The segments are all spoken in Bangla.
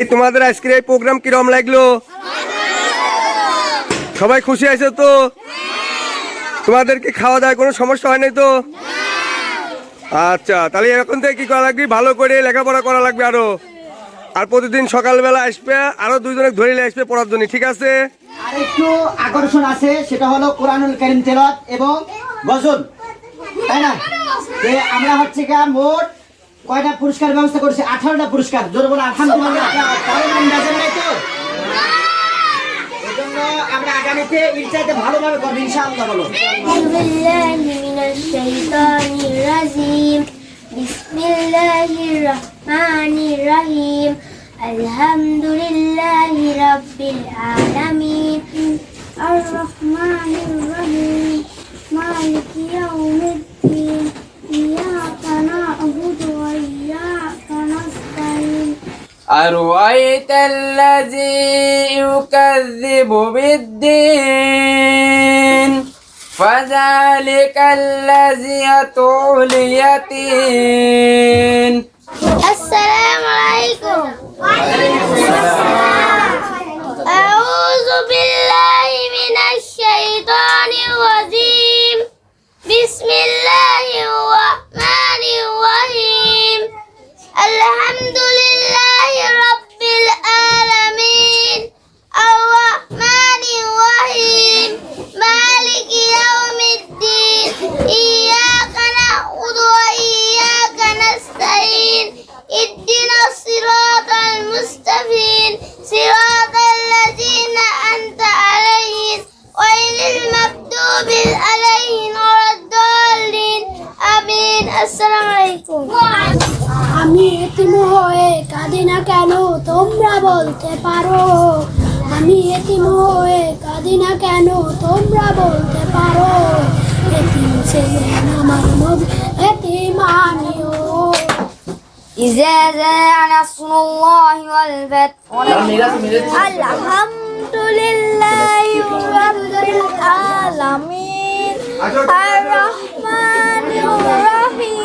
এই তোমাদের আজকের এই প্রোগ্রাম কিরম লাগল? সবাই খুশি আছে তো? তোমাদেরকে খাওয়া দাওয়ার কোনো সমস্যা হয় নাই তো? আচ্ছা তাহলে এখন থেকে কি করা লাগবে? ভালো করে লেখাপড়া করা লাগবে আরও। আর প্রতিদিন সকালবেলা আসবে, আরও দুইজনে ধরে আসবে পড়ার জন্য, ঠিক আছে? আর একটু আকর্ষণ আছে, সেটা হলো কোরআনুল করিম তেলত এবং গজল। তাই না? আমরা হচ্ছে মোট কয়টা পুরস্কার ব্যবস্থা করছে? আঠারোটা পুরস্কার। জোর বলে, আলহামদুলিল্লাহ আমরা আগামীতে ইলচাইতে ভালোভাবে করব, ইনশাআল্লাহ বলো। أرأيت الذي يكذب بالدين؟ فذلك الذي يدعو اليتيم السلام عليكم. أعوذ বলতে পারো আমি এতিম হয়ে কাঁদি না কেন তোমরা বলতে পারো এতিম ছেলে আমার নবী এতিমানিও إذا جاء نصر الله والفتح الحمد لله رب العالمين الرحمن الرحيم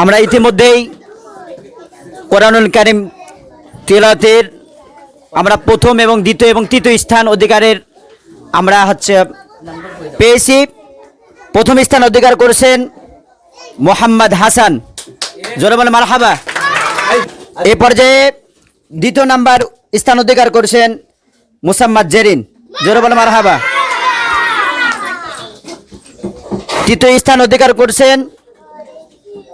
আমরা ইতিমধ্যেই কোরআনুল কারিম তেলাতের আমরা প্রথম এবং দ্বিতীয় এবং তৃতীয় স্থান অধিকারের আমরা হচ্ছে পেয়েছি। প্রথম স্থান অধিকার করেছেন মোহাম্মদ হাসান। জোরে বলে মারহাবা। এ পর্যায়ে দ্বিতীয় নাম্বার স্থান অধিকার করেছেন মুসাম্মদ জেরিন। জোরে বলে মারহাবা। তৃতীয় স্থান অধিকার করছেন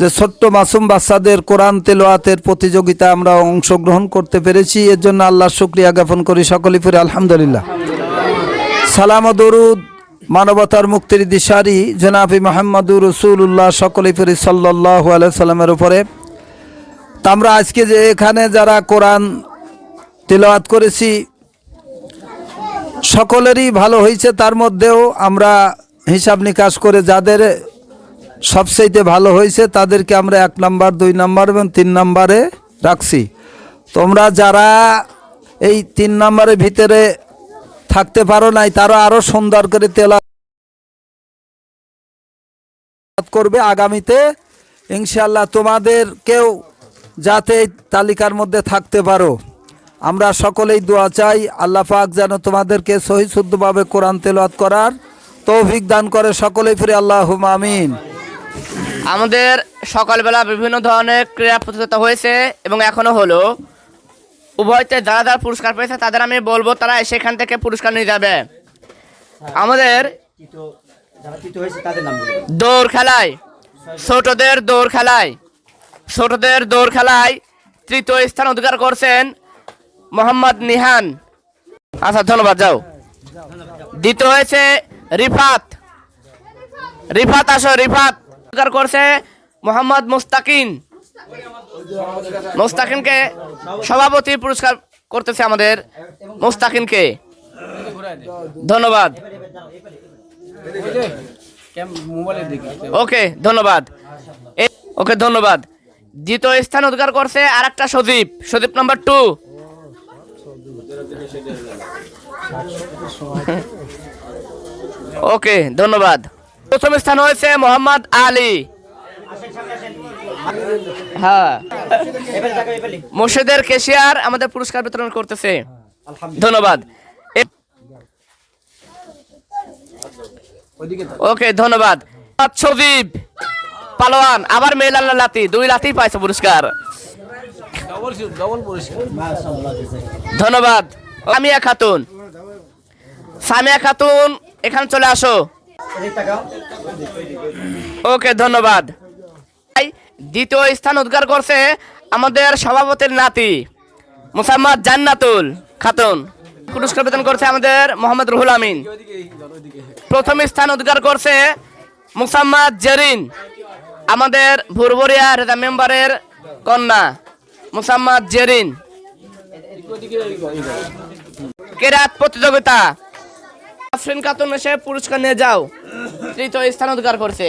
যে ছোট্ট মাসুম বাচ্চাদের কোরআন তেলোয়াতের প্রতিযোগিতা আমরা অংশগ্রহণ করতে পেরেছি, এর জন্য আল্লাহ শুক্রিয়া জ্ঞাপন করি সকলে ফিরে, আলহামদুলিল্লাহ। সালাম দরুদ, মানবতার মুক্তির দিশারি, জনাবি মোহাম্মদুর রসুল্লাহ সকলে ফিরি সাল্লাহ সাল্লামের উপরে। তা আমরা আজকে যে এখানে যারা কোরআন তেলাওয়াত করেছি, সকলেরই ভালো হয়েছে, তার মধ্যেও আমরা হিসাব নিকাশ করে যাদের সবচেয়ে ভালো হয়েছে, তাদেরকে আমরা এক নাম্বার, দুই নাম্বার এবং তিন নাম্বারে রাখছি। তোমরা যারা এই তিন নাম্বারের ভিতরে থাকতে পারো নাই, তারা আরও সুন্দর করে তেলা করবে আগামীতে। ইনশাল্লাহ তোমাদের কেউ যাতে তালিকার মধ্যে থাকতে পারো। আমরা সকলেই দোয়া চাই, আল্লাহ পাক যেন তোমাদেরকে সহি শুদ্ধভাবে কোরআন তেলাওয়াত করার তৌফিক দান করে, সকলেই ফিরে আল্লাহ আমিন। আমাদের সকালবেলা বিভিন্ন ধরনের ক্রীড়া প্রতিযোগিতা হয়েছে এবং এখনও হলো। উভয়তে যারা যারা পুরস্কার পেয়েছে তাদের আমি বলব তারা সেখান থেকে পুরস্কার নিয়ে যাবে। আমাদের দৌড় খেলায় ছোটদের দৌড় খেলায় ছোটদের দৌড় খেলায় তৃতীয় স্থান অধিকার করছেন মোহাম্মদ নিহান। আচ্ছা ধন্যবাদ যাও। দ্বিতীয় হয়েছে রিফাত। রিফাত আসো রিফাত। অধিকার করছে মোহাম্মদ মুস্তাকিন। মুস্তাকিনকে সভাপতি পুরস্কার করতেছে আমাদের মুস্তাকিনকে। ধন্যবাদ। ওকে ধন্যবাদ। ওকে, ধন্যবাদ। দ্বিতীয় স্থান অধিকার করছে আর একটা সজীব। সজীব নাম্বার টু। ওকে, ধন্যবাদ। প্রথম স্থান হয়েছে মোহাম্মদ আলী। হ্যাঁ। মুর্শিদের কেশিয়ার আমাদের পুরস্কার বিতরণ করতেছে। ধন্যবাদ। ওকে, ধন্যবাদ। সজীব পালোয়ান, আবার মেল আল্লাহ লাতি, দুই লাতি পাইছে পুরস্কার। ধন্যবাদ। সামিয়া খাতুন। সামিয়া খাতুন, এখানে চলে আসো। ওকে, ধন্যবাদ। দ্বিতীয় স্থান উদ্ধার করছে আমাদের সভাপতির নাতি, মুসাম্মদ জান্নাতুল খাতুন। পুরস্কার বিতরণ করছে আমাদের মোহাম্মদ রুহুল আমিন। প্রথম স্থান অধিকার করছে মুসাম্মদ জেরিন, আমাদের ভুরভুরিয়া রেজা মেম্বারের কন্যা, মুসাম্মদ জেরিন। কেরাত প্রতিযোগিতা? আফরিন খাতুন এসে পুরস্কার নিয়ে যাও। তৃতীয় স্থান অধিকার করছে।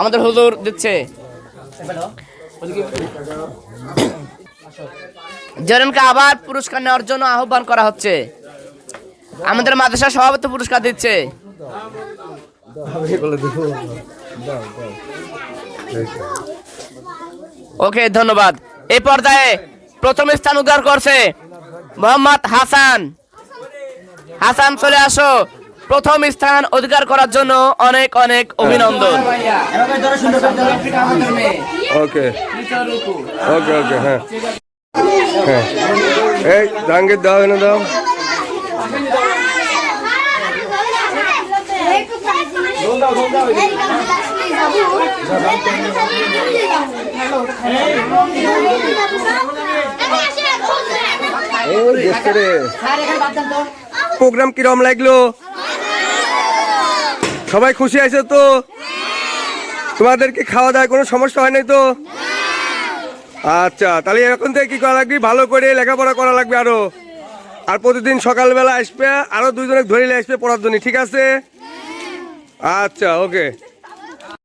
আমাদের হুজুর দিচ্ছে। জেরেনকে আবার পুরস্কার নেওয়ার জন্য আহ্বান করা হচ্ছে। আমাদের মাদ্রাসা সভাপতি পুরস্কার দিচ্ছে। ওকে, ধন্যবাদ। এই পর্যায়ে প্রথম স্থান উদ্ধার করছে মোহাম্মদ হাসান। হাসান চলে আসো। প্রথম স্থান অধিকার করার জন্য অনেক অনেক অভিনন্দন। ওকে। ওকে ওকে হ্যাঁ। হ্যাঁ। এই জাহাঙ্গীর দাও এনে দাও। এই দেখতে রে। প্রোগ্রাম কিরম লাগল? সবাই খুশি আছে তো? তোমাদের কি খাওয়া দাওয়া কোনো সমস্যা হয় নাই তো? আচ্ছা তাহলে এখন থেকে কি করা লাগবে? ভালো করে লেখাপড়া করা লাগবে আরও। আর প্রতিদিন সকালবেলা আসবে, আরও দুইজনে ধরে আসবে পড়ার জন্য, ঠিক আছে? আচ্ছা ওকে